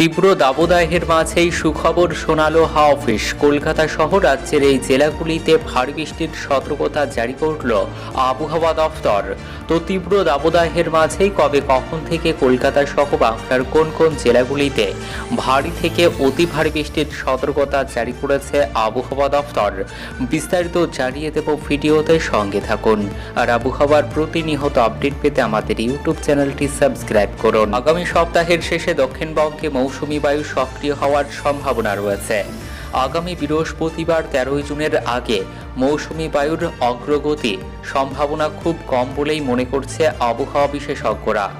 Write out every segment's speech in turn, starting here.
তীব্র দাবদাহের মাঝেই সুখবর শোনালো হাওয়া অফিস কলকাতা সহ রাজ্যের এই জেলাগুলিতে ভারী বৃষ্টির সতর্কতা জারি করল আবহাওয়া দফতর তো তীব্র দাবদাহের মাঝেই কবে কখন থেকে কলকাতা সহ বাংলার কোন কোন জেলাগুলিতে ভারী থেকে অতি ভারী বৃষ্টির সতর্কতা জারি করেছে আবহাওয়া দফতর বিস্তারিত জানিয়ে দেব ভিডিওতে সঙ্গে থাকুন। আর আবহাওয়ার প্রতিনিয়ত আপডেট পেতে আমাদের ইউটিউব চ্যানেলটি সাবস্ক্রাইব করুন। আগামী সপ্তাহের শেষে দক্ষিণবঙ্গে মৌসুমি বায়ু সক্রিয় হওয়ার সম্ভাবনা রয়েছে। আগামী বৃহস্পতিবার তেরোই জুনের আগে মৌসুমি বায়ুর অগ্রগতি সম্ভাবনা খুব কম বলেই মনে করছে আবহাওয়া বিশেষজ্ঞরা।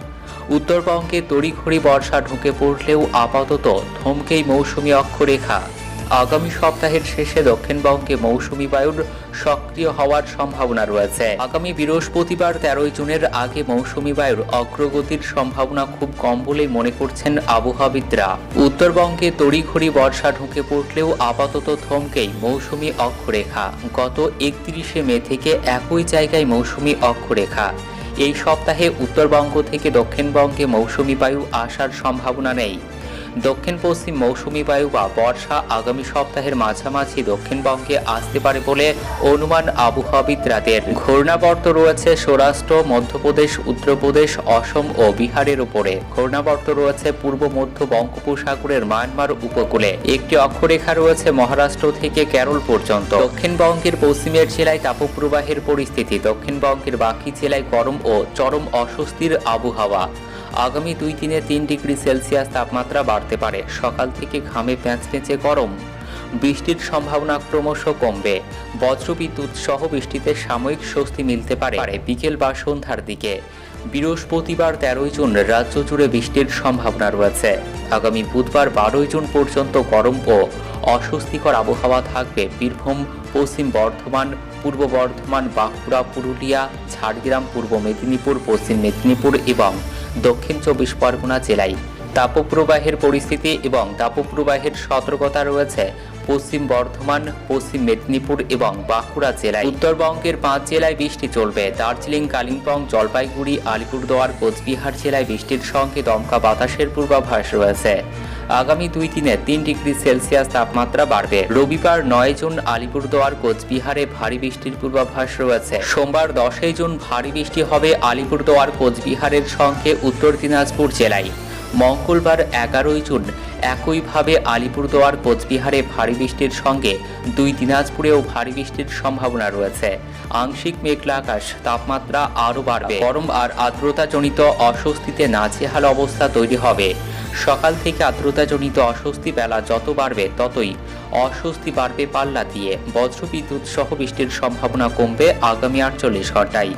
উত্তরবঙ্গে তড়িঘড়ি বর্ষা ঢুকে পড়লেও আপাতত থমকেই মৌসুমি অক্ষরেখা। আগামী সপ্তাহের শেষে দক্ষিণবঙ্গে মৌসুমি বায়ুর সক্রিয় হওয়ার সম্ভাবনা রয়েছে। আগামী বৃহস্পতিবার তেরোই জুনের আগে মৌসুমি বায়ুর অগ্রগতির সম্ভাবনা খুব কম বলেই মনে করছেন আবহাওয়াবিদরা। উত্তরবঙ্গে তড়িঘড়ি বর্ষা ঢুকে পড়লেও আপাতত থমকেই মৌসুমি অক্ষরেখা। গত একত্রিশে মে থেকে একই জায়গায় মৌসুমি অক্ষরেখা। এই সপ্তাহে উত্তরবঙ্গ থেকে দক্ষিণবঙ্গে মৌসুমি বায়ু আসার সম্ভাবনা নেই। দক্ষিণ পশ্চিম মৌসুমি বায়ু বা বর্ষা আগামী সপ্তাহের মাঝামাঝি দক্ষিণবঙ্গে আসতে পারে বলে অনুমান আবহাওয়াবিদরাদের। ঘূর্ণাবর্ত রয়েছে সৌরাষ্ট্র, মধ্যপ্রদেশ, উত্তরপ্রদেশ, অসম ও বিহারের উপরে। ঘূর্ণাবর্ত রয়েছে পূর্ব, মধ্য বঙ্গোপসাগরের মায়ানমার উপকূলে। একটি অক্ষরেখা রয়েছে মহারাষ্ট্র থেকে কেরল পর্যন্ত। দক্ষিণবঙ্গের পশ্চিমের জেলায় তাপপ্রবাহের পরিস্থিতি। দক্ষিণবঙ্গের বাকি জেলায় গরম ও চরম অস্বস্তির আবহাওয়া। আগামী দুই দিনে তিন ডিগ্রি সেলসিয়াস তাপমাত্রা বাড়তে পারে। সকাল থেকে ঘামে প্যাঁচপেঁচে গরম। বৃষ্টির সম্ভাবনা ক্রমশ কমবে। বজ্রবিদ্যুৎ সহ বৃষ্টিতে সাময়িক স্বস্তি মিলতে পারে বিকেল বা সন্ধ্যার দিকে। বৃহস্পতিবার তেরোই জুন রাজ্য জুড়ে বৃষ্টির সম্ভাবনা রয়েছে। আগামী বুধবার বারোই জুন পর্যন্ত গরম ও অস্বস্তিকর আবহাওয়া থাকবে। বীরভূম, পশ্চিম বর্ধমান, পূর্ব বর্ধমান, বাঁকুড়া, পুরুলিয়া, ঝাড়গ্রাম, পূর্ব মেদিনীপুর, পশ্চিম মেদিনীপুর এবং দক্ষিণ চব্বিশ পরগনা জেলায়। তাপপ্রবাহের পরিস্থিতি এবং তাপপ্রবাহের সতর্কতা রয়েছে পশ্চিম বর্ধমান, পশ্চিম মেদিনীপুর এবং বাঁকুড়া জেলায়। উত্তরবঙ্গের পাঁচ জেলায় বৃষ্টি চলবে। দার্জিলিং, কালিম্পং, জলপাইগুড়ি, আলিপুরদুয়ার, কোচবিহার জেলায় বৃষ্টির সঙ্গে দমকা বাতাসের পূর্বাভাস রয়েছে। আগামী দুই দিনে তিন ডিগ্রি সেলসিয়াস তাপমাত্রা বাড়বে। রবিবার নয় জুন আলিপুরদুয়ার, কোচবিহারে ভারী বৃষ্টির পূর্বাভাস রয়েছে। সোমবার দশই জুন ভারী বৃষ্টি হবে আলিপুরদুয়ার, কোচবিহারের সঙ্গে উত্তর দিনাজপুর জেলায়। মঙ্গলবার এগারোই জুন একইভাবে আলিপুরদুয়ার, কোচবিহারে ভারী বৃষ্টির সঙ্গে দুই দিনাজপুরেও ভারী বৃষ্টির সম্ভাবনা রয়েছে। আংশিক মেঘলা আকাশ, তাপমাত্রা আরও বাড়বে। গরম আর আর্দ্রতাজনিত অস্বস্তিতে নাজেহাল অবস্থা তৈরি হবে। সকাল থেকে আর্দ্রতাজনিত অস্বস্তি বেলা যত বাড়বে ততই অস্বস্তি বাড়বে পাল্লা দিয়ে। বজ্রবিদ্যুৎ সহ বৃষ্টির সম্ভাবনা কমবে আগামী আটচল্লিশ ঘন্টায়।